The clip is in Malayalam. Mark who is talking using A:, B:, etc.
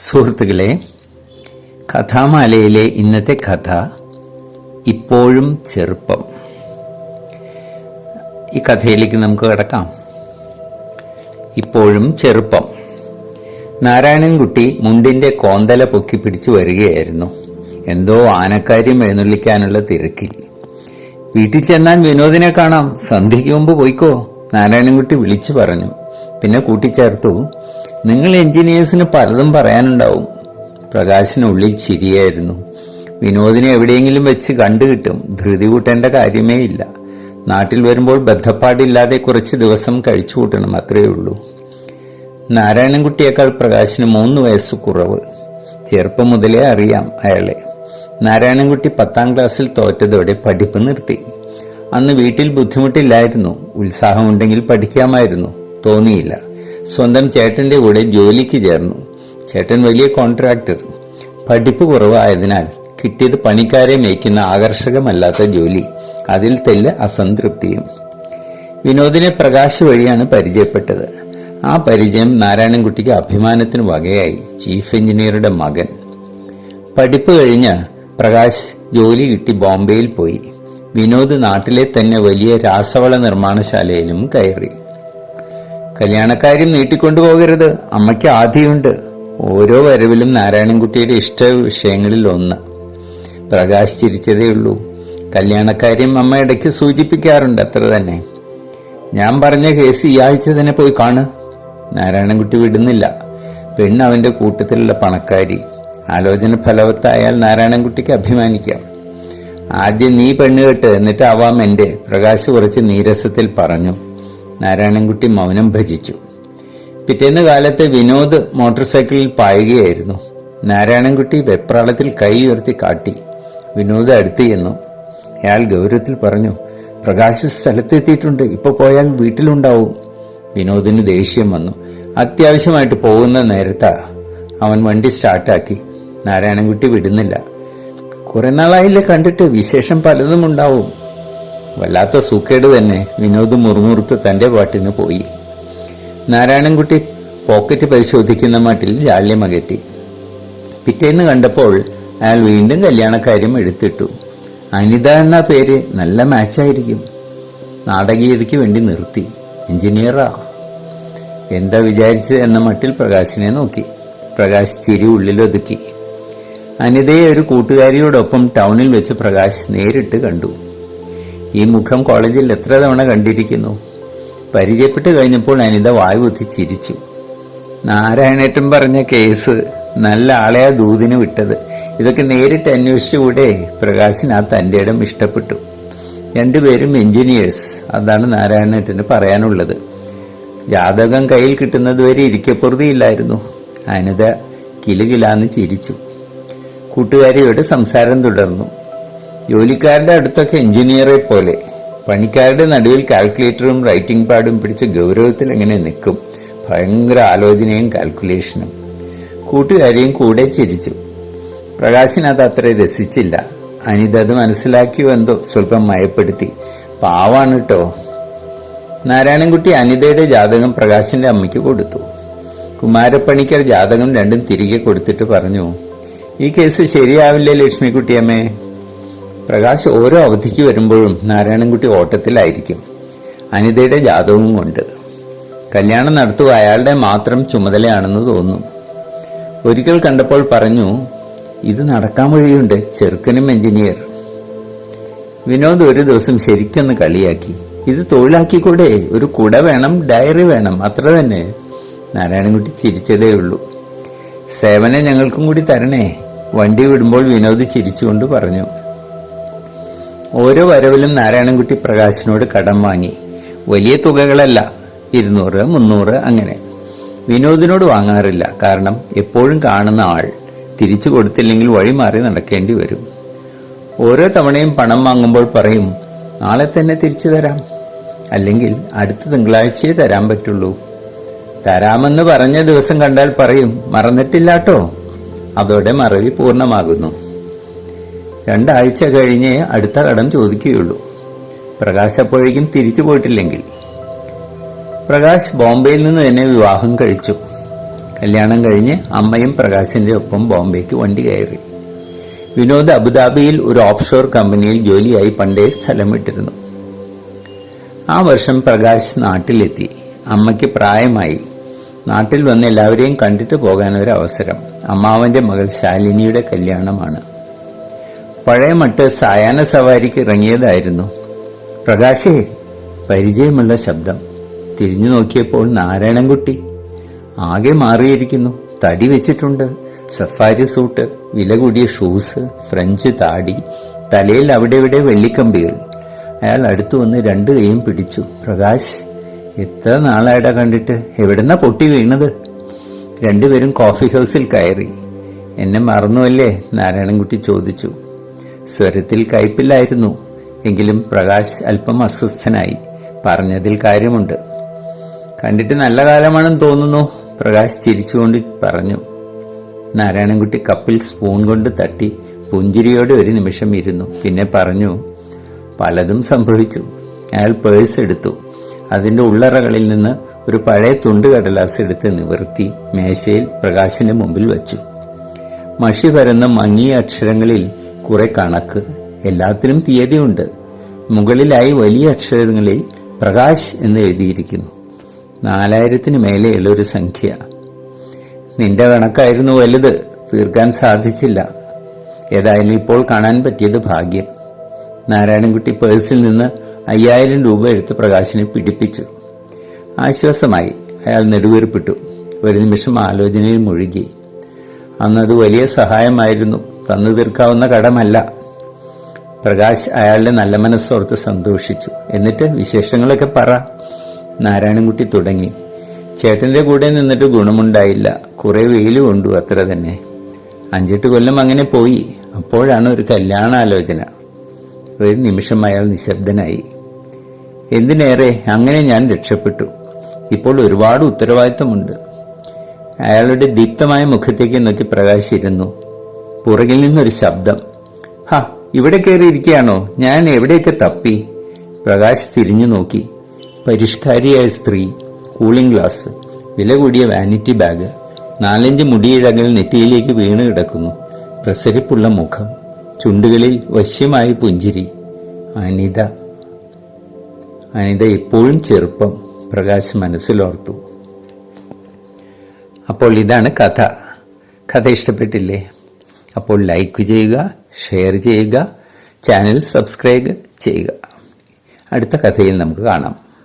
A: സുഹൃത്തുക്കളെ കഥാമാലയിലെ ഇന്നത്തെ കഥ ഇപ്പോഴും ചെറുപ്പം. ഈ കഥയിലേക്ക് നമുക്ക് കിടക്കാം. ഇപ്പോഴും ചെറുപ്പം. നാരായണൻകുട്ടി മുണ്ടിന്റെ കോന്തല പൊക്കി പിടിച്ചു വരികയായിരുന്നു. എന്തോ ആനക്കാര്യം എഴുന്നള്ളിക്കാനുള്ള തിരക്കിൽ. വീട്ടിൽ ചെന്നാൽ വിനോദിനെ കാണാം. സന്ധ്യയ്ക്ക് മുമ്പ് പോയിക്കോ നാരായണൻകുട്ടി വിളിച്ചു പറഞ്ഞു. പിന്നെ കൂട്ടിച്ചേർത്തു. നിങ്ങൾ എഞ്ചിനീയേഴ്സിന് പലതും പറയാനുണ്ടാവും. പ്രകാശിനുള്ളിൽ ചിരിയായിരുന്നു. വിനോദിനെ എവിടെയെങ്കിലും വെച്ച് കണ്ടുകിട്ടും ധൃതി കൂട്ടേണ്ട കാര്യമേ ഇല്ല. നാട്ടിൽ വരുമ്പോൾ ബദ്ധപ്പാടില്ലാതെ കുറച്ച് ദിവസം കഴിച്ചു കൂട്ടണം അത്രയേ ഉള്ളൂ. നാരായണൻകുട്ടിയേക്കാൾ പ്രകാശിന് മൂന്ന് വയസ്സ് കുറവ്. ചെറുപ്പം മുതലേ അറിയാം അയാളെ. നാരായണൻകുട്ടി പത്താം ക്ലാസ്സിൽ തോറ്റതോടെ പഠിപ്പ് നിർത്തി. അന്ന് വീട്ടിൽ ബുദ്ധിമുട്ടില്ലായിരുന്നു. ഉത്സാഹമുണ്ടെങ്കിൽ പഠിക്കാമായിരുന്നു. തോന്നിയില്ല. സ്വന്തം ചേട്ടന്റെ കൂടെ ജോലിക്ക് ചേർന്നു. ചേട്ടൻ വലിയ കോൺട്രാക്ടർ പഠിപ്പ് കുറവായതിനാൽ കിട്ടിയത് പണിക്കാരെ മേയ്ക്കുന്ന ആകർഷകമല്ലാത്ത ജോലി. അതിൽ തെല്ല് അസംതൃപ്തിയും. വിനോദിനെ പ്രകാശ് വഴിയാണ് പരിചയപ്പെട്ടത്. ആ പരിചയം നാരായണൻകുട്ടിക്ക് അഭിമാനത്തിന് വകയായി. ചീഫ് എഞ്ചിനീയറുടെ മകൻ. പഠിപ്പ് കഴിഞ്ഞ് പ്രകാശ് ജോലി കിട്ടി ബോംബെയിൽ പോയി. വിനോദ് നാട്ടിലെ തന്നെ വലിയ രാസവള നിർമ്മാണശാലയിലും കയറി. കല്യാണക്കാര്യം നീട്ടിക്കൊണ്ടുപോകരുത്. അമ്മയ്ക്ക് ആധിയുണ്ട്. ഓരോ വരവിലും നാരായണൻകുട്ടിയുടെ ഇഷ്ട വിഷയങ്ങളിൽ ഒന്ന്. പ്രകാശ് ചിരിച്ചതേ ഉള്ളൂ. കല്യാണക്കാര്യം അമ്മ ഇടയ്ക്ക് സൂചിപ്പിക്കാറുണ്ട് അത്ര തന്നെ. ഞാൻ പറഞ്ഞ കേസ് ഈ ആഴ്ച തന്നെ പോയി കാണ്. നാരായണൻകുട്ടി വിടുന്നില്ല. പെണ്ണ് അവന്റെ കൂട്ടത്തിലുള്ള പണക്കാരി. ആലോചന ഫലവത്തായാൽ നാരായണൻകുട്ടിക്ക് അഭിമാനിക്കാം. ആദ്യം നീ പെണ്ണ് കേട്ട് എന്നിട്ട് ആവാം എന്റെ പ്രകാശ് കുറച്ച് നീരസത്തിൽ പറഞ്ഞു. നാരായണൻകുട്ടി മൗനം ഭജിച്ചു. പിറ്റേന്ന് കാലത്ത് വിനോദ് മോട്ടോർ സൈക്കിളിൽ പായുകയായിരുന്നു. നാരായണൻകുട്ടി വെപ്രാളത്തിൽ കൈ ഉയർത്തി കാട്ടി. വിനോദ് അടുത്ത് ചെന്നു. അയാൾ ഗൗരവത്തിൽ പറഞ്ഞു പ്രകാശ് സ്ഥലത്തെത്തിയിട്ടുണ്ട്. ഇപ്പൊ പോയാൽ വീട്ടിലുണ്ടാവും. വിനോദിന് ദേഷ്യം വന്നു. അത്യാവശ്യമായിട്ട് പോകുന്ന നേരത്താ. അവൻ വണ്ടി സ്റ്റാർട്ടാക്കി. നാരായണൻകുട്ടി വിടുന്നില്ല. കുറെ നാളായില്ലേ കണ്ടിട്ട്? വിശേഷം പലതും ഉണ്ടാവും. വല്ലാത്ത സൂക്കേട് തന്നെ വിനോദ് മുറുമുറുത്ത് തന്റെ പാട്ടിന് പോയി. നാരായണൻകുട്ടി പോക്കറ്റ് പരിശോധിക്കുന്ന മട്ടിൽ ജാള്യമകറ്റി പിറ്റേന്ന് കണ്ടപ്പോൾ അയാൾ വീണ്ടും കല്യാണക്കാര്യം എടുത്തിട്ടു. അനിത എന്ന പേര് നല്ല മാച്ചായിരിക്കും. നാടകീയതയ്ക്ക് വേണ്ടി നിർത്തി. എഞ്ചിനീയറാ. എന്താ വിചാരിച്ചത് എന്ന മട്ടിൽ പ്രകാശിനെ നോക്കി. പ്രകാശ് ചിരി ഉള്ളിലൊതുക്കി. അനിതയെ ഒരു കൂട്ടുകാരിയോടൊപ്പം ടൗണിൽ വെച്ച് പ്രകാശ് നേരിട്ട് കണ്ടു. ഈ മുഖം കോളേജിൽ എത്ര തവണ കണ്ടിരിക്കുന്നു? പരിചയപ്പെട്ട് കഴിഞ്ഞപ്പോൾ അനിത വായുബുദ്ധി ചിരിച്ചു. നാരായണേട്ടൻ പറഞ്ഞ കേസ് നല്ല ആളെയാ ദൂതിന് വിട്ടത്. ഇതൊക്കെ നേരിട്ട് അന്വേഷിച്ചുകൂടെ പ്രകാശിന് ആ തന്റെ ഇടം ഇഷ്ടപ്പെട്ടു. രണ്ടുപേരും എഞ്ചിനീയേഴ്സ്. അതാണ് നാരായണേട്ടന് പറയാനുള്ളത്. ജാതകം കയ്യിൽ കിട്ടുന്നതുവരെ ഇരിക്കപ്പുറതിയില്ലായിരുന്നു അനിത കിലുകിലാന്ന് ചിരിച്ചു. കൂട്ടുകാരിയോട് സംസാരം തുടർന്നു. ജോലിക്കാരുടെ അടുത്തൊക്കെ എഞ്ചിനീയറെ പോലെ പണിക്കാരുടെ നടുവിൽ കാൽക്കുലേറ്ററും റൈറ്റിംഗ് പാഡും പിടിച്ച് ഗൗരവത്തിൽ എങ്ങനെ നിൽക്കും. ഭയങ്കര ആലോചനയും കാൽക്കുലേഷനും കൂട്ടുകാരിയും കൂടെ ചിരിച്ചു. പ്രകാശിന് അത് അത്ര രസിച്ചില്ല. അനിത അത് മനസ്സിലാക്കിയോ എന്തോ സ്വല്പം മയപ്പെടുത്തി. പാവാണ് കേട്ടോ നാരായണൻകുട്ടി അനിതയുടെ ജാതകം പ്രകാശിന്റെ അമ്മയ്ക്ക് കൊടുത്തു. കുമാരപ്പണിക്കർ ജാതകം രണ്ടും തിരികെ കൊടുത്തിട്ട് പറഞ്ഞു ഈ കേസ് ശരിയാവില്ലേ ലക്ഷ്മിക്കുട്ടിയമ്മേ? പ്രകാശ് ഓരോ അവധിക്ക് വരുമ്പോഴും നാരായണൻകുട്ടി ഓട്ടത്തിലായിരിക്കും. അനിതയുടെ ജാതകവും കൊണ്ട് കല്യാണം നടത്തുക അയാളുടെ മാത്രം ചുമതലയാണെന്ന് തോന്നുന്നു ഒരിക്കൽ കണ്ടപ്പോൾ പറഞ്ഞു ഇത് നടക്കാൻ വഴിയുണ്ട് ചെറുക്കനും എഞ്ചിനീയർ. വിനോദ് ഒരു ദിവസം ശരിക്കൊന്ന് കളിയാക്കി ഇത് തൊഴിലാക്കിക്കൂടെ ഒരു കുട വേണം ഡയറി വേണം അത്ര തന്നെ. നാരായണൻകുട്ടി ചിരിച്ചതേ ഉള്ളൂ. സേവനം ഞങ്ങൾക്കും കൂടി തരണേ വണ്ടി വിടുമ്പോൾ വിനോദ് ചിരിച്ചുകൊണ്ട് പറഞ്ഞു. ഓരോ വരവിലും നാരായണൻകുട്ടി പ്രകാശിനോട് കടം വാങ്ങി. വലിയ തുകകളല്ല ഇരുന്നൂറ് മുന്നൂറ് അങ്ങനെ. വിനോദിനോട് വാങ്ങാറില്ല കാരണം എപ്പോഴും കാണുന്ന ആൾ തിരിച്ചു കൊടുത്തില്ലെങ്കിൽ വഴി മാറി നടക്കേണ്ടി വരും. ഓരോ തവണയും പണം വാങ്ങുമ്പോൾ പറയും നാളെ തന്നെ തിരിച്ചു തരാം. അല്ലെങ്കിൽ അടുത്ത തിങ്കളാഴ്ചയെ തരാൻ പറ്റുള്ളൂ. തരാമെന്ന് പറഞ്ഞ ദിവസം കണ്ടാൽ പറയും മറന്നിട്ടില്ലാട്ടോ. അതോടെ മറവി പൂർണമാകുന്നു. രണ്ടാഴ്ച കഴിഞ്ഞേ അടുത്ത കടം ചോദിക്കുകയുള്ളൂ. പ്രകാശ് അപ്പോഴേക്കും തിരിച്ചു പോയിട്ടില്ലെങ്കിൽ. പ്രകാശ് ബോംബെയിൽ നിന്ന് തന്നെ വിവാഹം കഴിച്ചു. കല്യാണം കഴിഞ്ഞ് അമ്മയും പ്രകാശിന്റെ ഒപ്പം ബോംബെക്ക് വണ്ടി കയറി. വിനോദ് അബുദാബിയിൽ ഒരു ഓഫ്ഷോർ കമ്പനിയിൽ ജോലിയായി പണ്ടേ സ്ഥലം വിട്ടിരുന്നു ആ വർഷം പ്രകാശ് നാട്ടിലെത്തി. അമ്മയ്ക്ക് പ്രായമായി. നാട്ടിൽ വന്ന് എല്ലാവരെയും കണ്ടിട്ട് ഒരു അവസരം അമ്മാവന്റെ മകൾ ശാലിനിയുടെ കല്യാണമാണ്. പഴയ മട്ട് സായാഹ്ന സവാരിക്ക് ഇറങ്ങിയതായിരുന്നു. പ്രകാശേ പരിചയമുള്ള ശബ്ദം. തിരിഞ്ഞു നോക്കിയപ്പോൾ നാരായണൻകുട്ടി. ആകെ മാറിയിരിക്കുന്നു. തടി വെച്ചിട്ടുണ്ട്. സഫാരി സൂട്ട് വില കൂടിയ ഷൂസ് ഫ്രഞ്ച് താടി തലയിൽ അവിടെ ഇവിടെ വെള്ളിക്കമ്പികൾ. അയാൾ അടുത്തു വന്ന് രണ്ടു കൈയും പിടിച്ചു. പ്രകാശ് എത്ര നാളായിട്ടാ കണ്ടിട്ട്? എവിടുന്ന പൊട്ടി വീണത്? രണ്ടുപേരും കോഫി ഹൗസിൽ കയറി. എന്നെ മറന്നുവല്ലേ? നാരായണൻകുട്ടി ചോദിച്ചു. സ്വരത്തിൽ കയ്പില്ലായിരുന്നു. എങ്കിലും പ്രകാശ് അല്പം അസ്വസ്ഥനായി പറഞ്ഞതിൽ കാര്യമുണ്ട്. കണ്ടിട്ട് നല്ല കാലമാണെന്ന് തോന്നുന്നു പ്രകാശ് ചിരിച്ചുകൊണ്ട് പറഞ്ഞു. നാരായണൻകുട്ടി കപ്പിൽ സ്പൂൺ കൊണ്ട് തട്ടി പുഞ്ചിരിയോടെ ഒരു നിമിഷം ഇരുന്നു. പിന്നെ പറഞ്ഞു പലതും സംഭവിച്ചു. അയാൾ പേഴ്സ് എടുത്തു. അതിന്റെ ഉള്ളറകളിൽ നിന്ന് ഒരു പഴയ തുണ്ട് കടലാസ് എടുത്ത് നിവർത്തി മേശയിൽ പ്രകാശിന്റെ മുമ്പിൽ വച്ചു. മഷി പരന്ന മങ്ങിയ അക്ഷരങ്ങളിൽ കുറെ കണക്ക് എല്ലാത്തിനും തീയതിയുണ്ട്. മുകളിലായി വലിയ അക്ഷരങ്ങളിൽ പ്രകാശ് എന്ന് എഴുതിയിരിക്കുന്നു. നാലായിരത്തിന് മേലെയുള്ള ഒരു സംഖ്യ. നിന്റെ കണക്കായിരുന്നു വലുത് തീർക്കാൻ സാധിച്ചില്ല. ഏതായാലും ഇപ്പോൾ കാണാൻ പറ്റിയത് ഭാഗ്യം. നാരായണൻകുട്ടി പേഴ്സിൽ നിന്ന് അയ്യായിരം രൂപ എടുത്ത് പ്രകാശിനെ പിടിപ്പിച്ചു. ആശ്വാസമായി അയാൾ നെടുവേർപ്പെട്ടു. ഒരു നിമിഷം ആലോചനയിൽ മുഴുകി. അന്നത് വലിയ സഹായമായിരുന്നു. തന്നു തീർക്കാവുന്ന കടമല്ല. പ്രകാശ് അയാളുടെ നല്ല മനസ്സോർത്ത് സന്തോഷിച്ചു. എന്നിട്ട് വിശേഷങ്ങളൊക്കെ പറ. നാരായണൻകുട്ടി തുടങ്ങി. ചേട്ടന്റെ കൂടെ നിന്നിട്ട് ഗുണമുണ്ടായില്ല. കുറെ വെയിൽ കൊണ്ടു അത്ര തന്നെ. അഞ്ചെട്ട് കൊല്ലം അങ്ങനെ പോയി. അപ്പോഴാണ് ഒരു കല്യാണാലോചന. ഒരു നിമിഷം അയാൾ നിശബ്ദനായി. എന്തിനേറെ? അങ്ങനെ ഞാൻ രക്ഷപ്പെട്ടു. ഇപ്പോൾ ഒരുപാട് ഉത്തരവാദിത്തമുണ്ട്. അയാളുടെ ദീപ്തമായ മുഖത്തേക്ക് നോക്കി പ്രകാശിരുന്നു പുറകിൽ നിന്നൊരു ശബ്ദം. ഹ ഇവിടെ കയറിയിരിക്കുകയാണോ? ഞാൻ എവിടെയൊക്കെ തപ്പി? പ്രകാശ് തിരിഞ്ഞു നോക്കി. പരിഷ്കാരിയായ സ്ത്രീ കൂളിംഗ് ഗ്ലാസ് വില കൂടിയ വാനിറ്റി ബാഗ് നാലഞ്ച് മുടിയിഴകൾ നെറ്റിയിലേക്ക് വീണ് കിടക്കുന്നു. പ്രസരിപ്പുള്ള മുഖം ചുണ്ടുകളിൽ വശ്യമായ പുഞ്ചിരി. അനിത. അനിത എപ്പോഴും ചെറുപ്പം. പ്രകാശ് മനസ്സിലോർത്തു അപ്പോൾ ഇതാണ് കഥ. കഥ ഇഷ്ടപ്പെട്ടില്ലേ? അപ്പോൾ ലൈക്ക് ചെയ്യുക ഷെയർ ചെയ്യുക ചാനൽ സബ്സ്ക്രൈബ് ചെയ്യുക. അടുത്ത കഥയിൽ നമുക്ക് കാണാം.